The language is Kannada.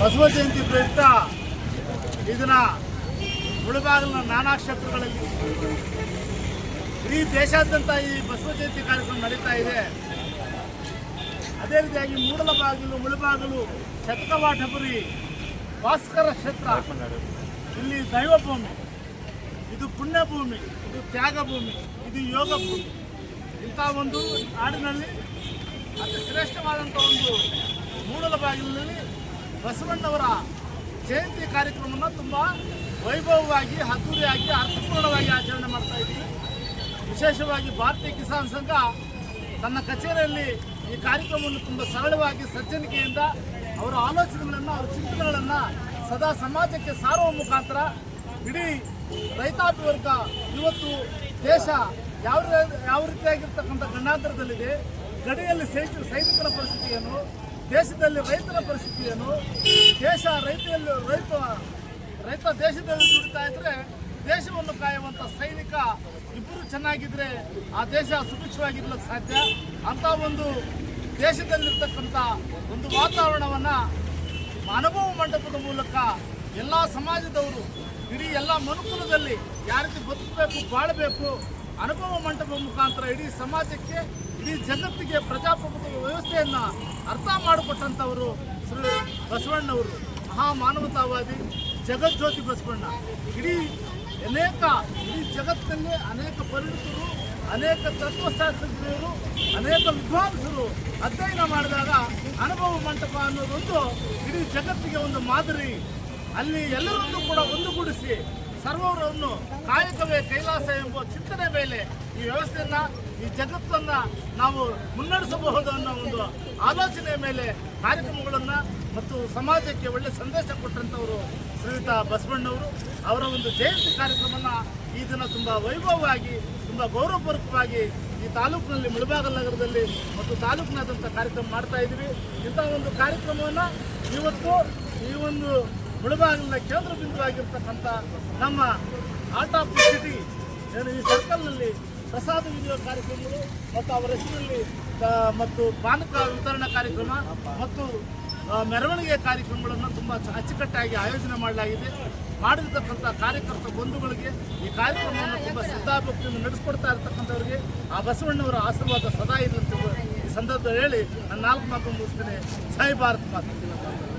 ಬಸವ ಜಯಂತಿ ಪ್ರಯುಕ್ತ ಇದನ್ನ ಮುಳುಬಾಗಿಲಿನ ನಾನಾ ಕ್ಷೇತ್ರಗಳಲ್ಲಿ ಇಡೀ ದೇಶಾದ್ಯಂತ ಈ ಬಸವ ಜಯಂತಿ ಕಾರ್ಯಕ್ರಮ ನಡೀತಾ ಇದೆ. ಅದೇ ರೀತಿಯಾಗಿ ಮೂಡಲಬಾಗಿಲು, ಮುಳುಬಾಗಿಲು ಶತಕವಾಟಪುರಿ ಭಾಸ್ಕರ ಕ್ಷೇತ್ರ, ಇಲ್ಲಿ ದೈವ ಭೂಮಿ ಇದು ಪುಣ್ಯಭೂಮಿ, ಇದು ತ್ಯಾಗ ಭೂಮಿ ಇದು ಯೋಗ ಭೂಮಿ ಇಂಥ ಒಂದು ನಾಡಿನಲ್ಲಿ ಅತಿ ಶ್ರೇಷ್ಠವಾದಂಥ ಒಂದು ಮೂಡಲಬಾಗಿಲಿನಲ್ಲಿ ಬಸವಣ್ಣವರ ಜಯಂತಿ ಕಾರ್ಯಕ್ರಮವನ್ನು ತುಂಬ ವೈಭವವಾಗಿ, ಅದ್ದೂರಿಯಾಗಿ, ಅರ್ಥಪೂರ್ಣವಾಗಿ ಆಚರಣೆ ಮಾಡ್ತಾ ಇದ್ದೀವಿ ವಿಶೇಷವಾಗಿ ಭಾರತೀಯ ಕಿಸಾನ್ ಸಂಘ ತನ್ನ ಕಚೇರಿಯಲ್ಲಿ ಈ ಕಾರ್ಯಕ್ರಮವನ್ನು ತುಂಬ ಸರಳವಾಗಿ, ಸಜ್ಜನಿಕೆಯಿಂದ ಅವರ ಆಲೋಚನೆಗಳನ್ನು, ಅವರ ಚಿಂತನೆಗಳನ್ನು ಸದಾ ಸಮಾಜಕ್ಕೆ ಸಾರುವ ಮುಖಾಂತರ ಇಡೀ ರೈತಾಪಿ ವರ್ಗ, ಇವತ್ತು ದೇಶ ಯಾವ ಯಾವ ರೀತಿಯಾಗಿರ್ತಕ್ಕಂಥ ಗಂಡಾಂತರದಲ್ಲಿದೆ, ಗಡಿಯಲ್ಲಿ ಸೈನಿಕ ಸೈನಿಕರ ಪರಿಸ್ಥಿತಿಯನ್ನು ದೇಶದಲ್ಲಿ ರೈತರ ಪರಿಸ್ಥಿತಿ ಏನು? ದೇಶ ರೈತರಲ್ಲಿ ರೈತ ರೈತ ದೇಶದಲ್ಲಿ ದುಡಿತಾ ಇದ್ರೆ ದೇಶವನ್ನು ಕಾಯುವಂತ ಸೈನಿಕ ಇಬ್ಬರು ಚೆನ್ನಾಗಿದ್ರೆ ಆ ದೇಶ ಸುಭಿಕ್ಷವಾಗಿರ್ಲಿಕ್ಕೆ ಸಾಧ್ಯ? ಅಂತ ಒಂದು ದೇಶದಲ್ಲಿರ್ತಕ್ಕಂಥ ಒಂದು ವಾತಾವರಣವನ್ನ ಅನುಭವ ಮಂಟಪದ ಮೂಲಕ ಎಲ್ಲ ಸಮಾಜದವರು, ಇಡೀ ಎಲ್ಲ ಮನುಕುಲದಲ್ಲಿ ಯಾವ ಬದುಕಬೇಕು, ಬಾಳಬೇಕು ಅನುಭವ ಮಂಟಪ ಮುಖಾಂತರ ಇಡೀ ಸಮಾಜಕ್ಕೆ, ಇಡೀ ಜಗತ್ತಿಗೆ ಪ್ರಜಾಪ್ರಭುತ್ವ ವ್ಯವಸ್ಥೆಯನ್ನು ಅರ್ಥ ಮಾಡಿಕೊಟ್ಟಂಥವರು ಶ್ರೀ ಬಸವಣ್ಣವರು. ಮಹಾ ಮಾನವತಾವಾದಿ ಜಗಜ್ಯೋತಿ ಬಸವಣ್ಣ. ಇಡೀ ಅನೇಕ, ಇಡೀ ಜಗತ್ತಿನಲ್ಲಿ ಅನೇಕ ಪರಿಣಿತರು, ಅನೇಕ ತತ್ವಶಾಸ್ತ್ರಜ್ಞರು, ಅನೇಕ ವಿದ್ವಾಂಸರು ಅಧ್ಯಯನ ಮಾಡಿದಾಗ ಅನುಭವ ಮಂಟಪ ಅನ್ನೋದೊಂದು ಇಡೀ ಜಗತ್ತಿಗೆ ಒಂದು ಮಾದರಿ. ಅಲ್ಲಿ ಎಲ್ಲರನ್ನೂ ಕೂಡ ಒಂದುಗೂಡಿಸಿ ಸರ್ವರನ್ನು ಕಾಯಕವೇ ಕೈಲಾಸ ಎಂಬ ಚಿಂತನೆ ಮೇಲೆ ಈ ವ್ಯವಸ್ಥೆಯನ್ನು, ಈ ಜಗತ್ತನ್ನು ನಾವು ಮುನ್ನಡೆಸಬಹುದು ಅನ್ನೋ ಒಂದು ಆಲೋಚನೆ ಮೇಲೆ ಕಾರ್ಯಕ್ರಮಗಳನ್ನು ಮತ್ತು ಸಮಾಜಕ್ಕೆ ಒಳ್ಳೆ ಸಂದೇಶ ಕೊಟ್ಟಂಥವರು ಶ್ರೀಯುತ ಬಸವಣ್ಣವರು. ಅವರ ಒಂದು ಜಯಂತಿ ಕಾರ್ಯಕ್ರಮವನ್ನು ಈ ದಿನ ತುಂಬ ವೈಭವವಾಗಿ, ತುಂಬ ಗೌರವಪೂರ್ವಕವಾಗಿ ಈ ತಾಲೂಕಿನಲ್ಲಿ ಮುಳಬಾಗಲ್ ನಗರದಲ್ಲಿ ಮತ್ತು ತಾಲೂಕಿನಾದಂಥ ಕಾರ್ಯಕ್ರಮ ಮಾಡ್ತಾ ಇದ್ದೀವಿ. ಇಂಥ ಒಂದು ಕಾರ್ಯಕ್ರಮವನ್ನು ಇವತ್ತು ಈ ಒಂದು ಮುಳಬಾಗಿಲಿನ ಕೇಂದ್ರ ಬಿಂದುವಾಗಿರ್ತಕ್ಕಂಥ ನಮ್ಮ ಆರ್ಟ್ ಆಫ್ ಸಿಟಿ ಏನು ಈ ಸರ್ಕಲ್ನಲ್ಲಿ ಪ್ರಸಾದ ವಿನಿಯೋಗ ಕಾರ್ಯಕ್ರಮಗಳು ಮತ್ತು ಅವರ ಹೆಸರಲ್ಲಿ ಮತ್ತು ಪಾನಕ ವಿತರಣಾ ಕಾರ್ಯಕ್ರಮ ಮತ್ತು ಮೆರವಣಿಗೆ ಕಾರ್ಯಕ್ರಮಗಳನ್ನು ತುಂಬ ಅಚ್ಚುಕಟ್ಟಾಗಿ ಆಯೋಜನೆ ಮಾಡಲಾಗಿದೆ. ಮಾಡಿರ್ತಕ್ಕಂಥ ಕಾರ್ಯಕರ್ತ ಬಂಧುಗಳಿಗೆ ಈ ಕಾರ್ಯಕ್ರಮವನ್ನು ತುಂಬ ಶ್ರದ್ಧಾಭಕ್ತಿಯನ್ನು ನಡೆಸ್ಕೊಡ್ತಾ ಇರ್ತಕ್ಕಂಥವ್ರಿಗೆ ಆ ಬಸವಣ್ಣವರ ಆಶೀರ್ವಾದ ಸದಾ ಇರಲಿ ಈ ಸಂದರ್ಭದಲ್ಲಿ ಹೇಳಿ ನಾನು ನಾಲ್ಕು ಮಾತು ಮುಗಿಸ್ತೇನೆ. ಜೈ ಭಾರತ್ ಮಾತು.